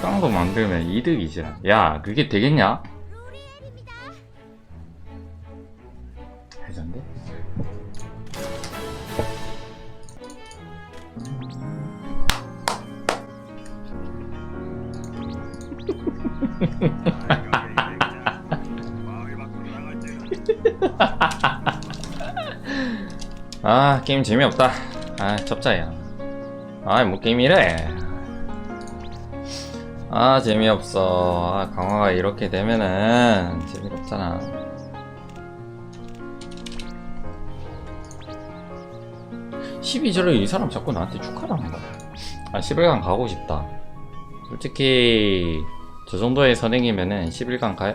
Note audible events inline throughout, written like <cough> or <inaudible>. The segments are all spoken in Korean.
식당도 만들면 이득이지. 야, 그게 되겠냐? 해전데? <laughs> 아, 게임 재미없다. 아, 접자야. 아, 뭐 게임이래. 아, 재미없어. 아, 강화가 이렇게 되면은 재미가 없잖아. (12절을) 이 사람 자꾸 나한테 축하를 거야 아 (11강) 가고 싶다 솔직히 저 정도의 선행이면은 (11강) 가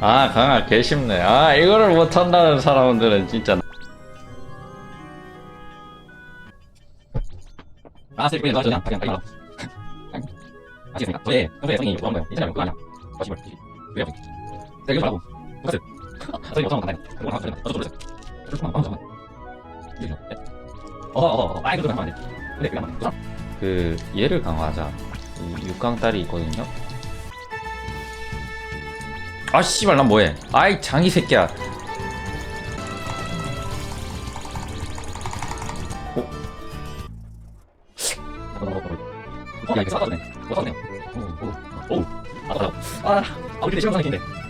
아, 강아 개 쉽네. 아, 이거를 못한다는 사람들은 진짜. 아, 슬프게 너 그냥 그냥 그냥. 아시겠습니까? 저의 평소에 성인이 좋아하는 거예요. 이잖아요. 그거 아니야. 거짓말. 왜요? 내가 이거 말하고. 똑같아. 선생님 어떤 건 간다요. 그거 그래. 어쩌고 그랬어. 그렇구만. 아, 잠깐만. 이죠. 어, 어, 어. 아이, 그거 하면 안 돼. 근데 맞네. 그 얘를 강화하자. 이 육강 딸이 있거든요. 아 씨발 난 뭐해 아이 장이 새끼야 어? 야 이거 싸가지네 못 샀네요 오우 오우 아 맞아 아 아, 우리 때 시험 상했는데